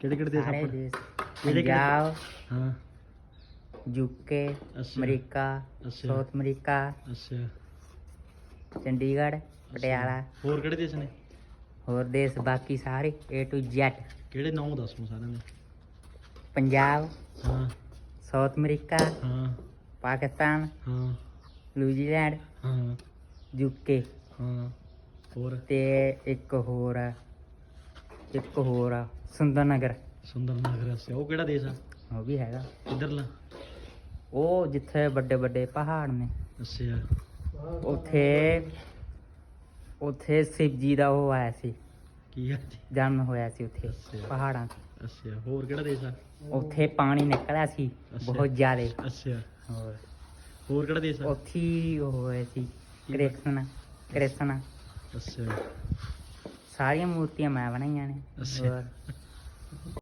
ਕਿਹੜੇ ਕਿਹੜੇ ਦੇਸ਼ ਸਾਰੇ ਆਪਣੇ? ਦੇਸ਼। ਕਿਹੜੇ- ਪੰਜਾਬ। ਹਾਂ। ਯੂਕੇ ਅੱਛਾ। ਅਮਰੀਕਾ ਅੱਛਾ। ਸਾਊਥ ਅਮਰੀਕਾ ਅੱਛਾ। ਚੰਡੀਗੜ੍ਹ ਪਟਿਆਲਾ। ਹੋਰ ਕਿਹੜੇ ਦੇਸ਼ ਨੇ? ਹੋਰ ਦੇਸ਼ ਬਾਕੀ ਸਾਰੇ A to Z ਕਿਹੜੇ ਨਾਮ ਦੱਸ ਮੈਨੂੰ ਸਾਰਿਆਂ ਦੇ? ਪੰਜਾਬ। ਹਾਂ। South America. ਹਾਂ। ਪਾਕਿਸਤਾਨ। ਹਾਂ। ਨਿਊਜ਼ੀਲੈਂਡ। ਹਾਂ। ਯੂਕੇ। ਹਾਂ। ਹੋਰ? ਤੇ ਇੱਕ ਹੋਰ ਆ, ਇੱਕ ਹੋਰ ਆ, ਸੁੰਦਰਨਗਰ ਸੁੰਦਰ ਨਗਰ ਸੇ ਉਹ ਕਿਹੜਾ ਦੇਸ਼ ਆ? ਉਹ ਵੀ ਹੈਗਾ। ਕਿੱਧਰਲਾ? ਉਹ ਜਿੱਥੇ ਵੱਡੇ ਵੱਡੇ ਪਹਾੜ ਨੇ। ਅੱਛਾ। ਉੱਥੇ ਉੱਥੇ ਸ਼ਿਵ ਜੀ ਦਾ ਉਹ ਆਇਆ ਸੀ। ਕੀ ਆ ਜੀ? ਜਨਮ ਹੋਇਆ ਸੀ ਉੱਥੇ ਅੱਛਾ। ਪਹਾੜਾਂ 'ਚ। ਅੱਛਾ ਹੋਰ ਕਿਹੜਾ ਦੇਸ਼ ਆ? ਉੱਥੇ ਪਾਣੀ ਨਿਕਲਿਆ ਸੀ ਅੱਛਾ। ਬਹੁਤ ਜ਼ਿਆਦਾ। ਅੱਛਾ। ਹੋਰ। ਹੋਰ ਕਿਹੜਾ ਦੇਸ਼ ਆ? ਉੱਥੇ ਹੀ ਉਹ ਹੋਇਆ ਸੀ ਕ੍ਰਿਸ਼ਨ ਕ੍ਰਿਸ਼ਨ। ਅੱਛਾ। ਸਾਰੀਆਂ ਮੂਰਤੀਆਂ ਮੈਂ ਬਣਾਈਆਂ ਨੇ ਅੱਛਾ। ਹੋਰ